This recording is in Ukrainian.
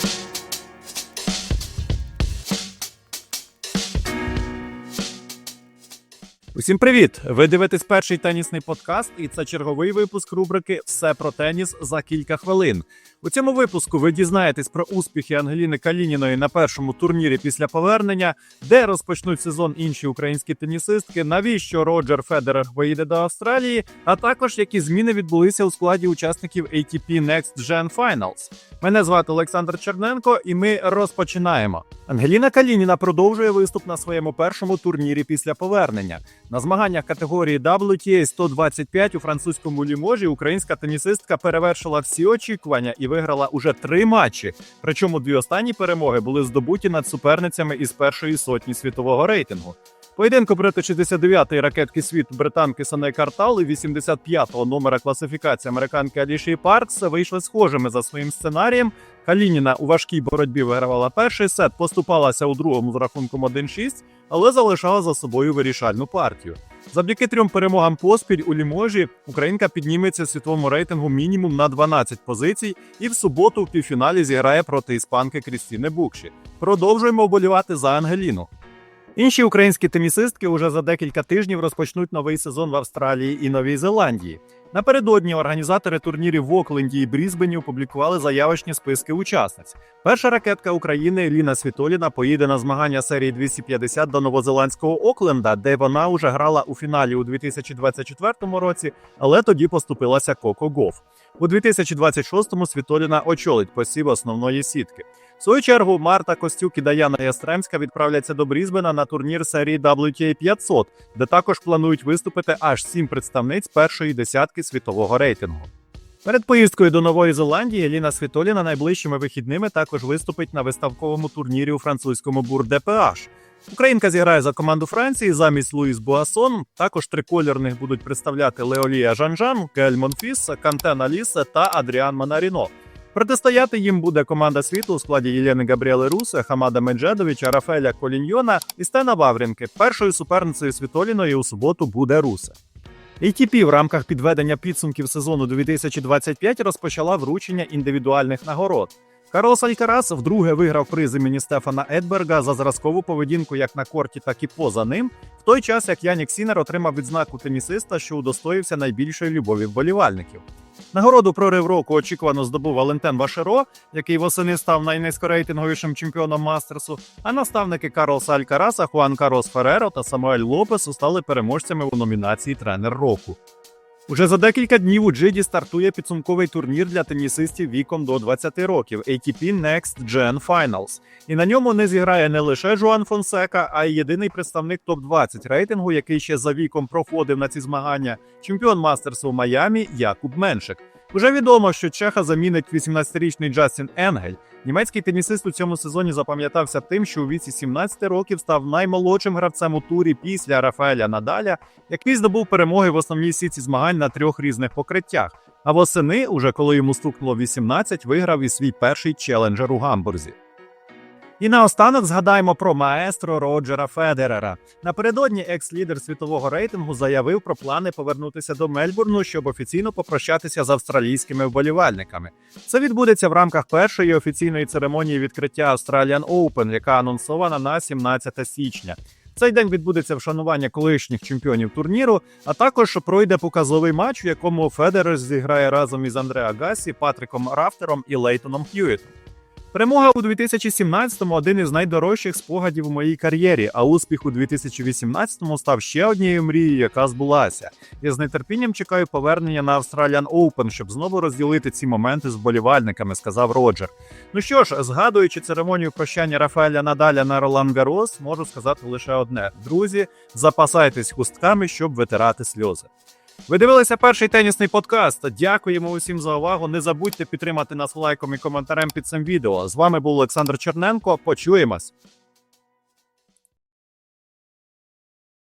Thank you. Усім привіт! Ви дивитесь перший тенісний подкаст, і це черговий випуск рубрики Все про теніс за кілька хвилин. У цьому випуску ви дізнаєтесь про успіхи Ангеліни Калініної на першому турнірі після повернення, де розпочнуть сезон інші українські тенісистки, навіщо Роджер Федерер поїде до Австралії, а також які зміни відбулися у складі учасників ATP Next Gen Finals. Мене звати Олександр Черненко, і ми розпочинаємо. Ангеліна Калініна продовжує виступ на своєму першому турнірі після повернення. На змаганнях категорії WTA 125 у французькому ліможі українська тенісистка перевершила всі очікування і виграла уже три матчі. Причому дві останні перемоги були здобуті над суперницями із першої сотні світового рейтингу. Поєдинку проти 69-ї ракетки світу британки Сане Картал і 85-го номера класифікації американки Аліші Паркс вийшли схожими за своїм сценарієм. Калініна у важкій боротьбі вигравала перший сет, поступалася у другому з рахунком 1-6, але залишала за собою вирішальну партію. Завдяки трьом перемогам поспіль у Ліможі Українка підніметься світовому рейтингу мінімум на 12 позицій і в суботу в півфіналі зіграє проти іспанки Крістіни Букші. Продовжуємо вболівати за Ангеліну. Інші українські тенісистки уже за декілька тижнів розпочнуть новий сезон в Австралії і Новій Зеландії. Напередодні організатори турнірів в Окленді і Брізбені опублікували заявочні списки учасниць. Перша ракетка України Ліна Світоліна поїде на змагання серії 250 до новозеландського Окленда, де вона вже грала у фіналі у 2024 році, але тоді поступилася Коко Гоф. У 2026-му Світоліна очолить посів основної сітки. В свою чергу Марта Костюк і Даяна Ястремська відправляться до Брізбена на турнір серії WTA 500, де також планують виступити аж сім представниць першої десятки світового рейтингу. Перед поїздкою до Нової Зеландії Ліна Світоліна найближчими вихідними також виступить на виставковому турнірі у французькому Бур-ДПH. Українка зіграє за команду Франції замість Луїс Буасон. Також трикольорних будуть представляти Леолія Жанжан, Кель Монфіс, Кантен Аліса та Адріан Манаріно. Протистояти їм буде команда світу у складі Єлени Габріели Русе, Хамада Меджедовича, Рафеля Коліньйона і Стена Ваврінки. Першою суперницею Світоліної у суботу буде Русе. ATP в рамках підведення підсумків сезону 2025 розпочала вручення індивідуальних нагород. Карлос Алькарас вдруге виграв приз імені Стефана Едберга за зразкову поведінку як на корті, так і поза ним, в той час як Янік Сінер отримав відзнаку тенісиста, що удостоївся найбільшої любові вболівальників. Нагороду прорив року очікувано здобув Валентен Вашеро, який восени став найнизькорейтинговішим чемпіоном мастерсу. А наставники Карлоса Алькараса, Хуан Карлос Фереро та Самуель Лопесу стали переможцями у номінації Тренер року. Уже за декілька днів у Джиді стартує підсумковий турнір для тенісистів віком до 20 років ATP Next Gen Finals. І на ньому не зіграє не лише Жуан Фонсека, а й єдиний представник топ-20 рейтингу, який ще за віком проходив на ці змагання, чемпіон мастерсу Майамі Якуб Меншик. Уже відомо, що Чеха замінить 18-річний Джастін Енгель. Німецький тенісист у цьому сезоні запам'ятався тим, що у віці 17 років став наймолодшим гравцем у турі після Рафаеля Надаля, який здобув перемоги в основній сіці змагань на трьох різних покриттях. А восени, уже коли йому стукнуло 18, виграв і свій перший челенджер у Гамбурзі. І наостанок згадаємо про маестро Роджера Федерера. Напередодні екс-лідер світового рейтингу заявив про плани повернутися до Мельбурну, щоб офіційно попрощатися з австралійськими вболівальниками. Це відбудеться в рамках першої офіційної церемонії відкриття Australian Open, яка анонсована на 17 січня. Цей день відбудеться вшанування колишніх чемпіонів турніру, а також пройде показовий матч, у якому Федерер зіграє разом із Андреа Гасі, Патриком Рафтером і Лейтоном Х'юітом. Перемога у 2017-му один із найдорожчих спогадів у моїй кар'єрі, а успіх у 2018-му став ще однією мрією, яка збулася. Я з нетерпінням чекаю повернення на Australian Open, щоб знову розділити ці моменти з болівальниками, сказав Роджер. Ну що ж, згадуючи церемонію прощання Рафаеля Надаля на Ролан Гарос, можу сказати лише одне: друзі, запасайтесь хустками, щоб витирати сльози. Ви дивилися перший тенісний подкаст. Дякуємо усім за увагу. Не забудьте підтримати нас лайком і коментарем під цим відео. З вами був Олександр Черненко. Почуємось.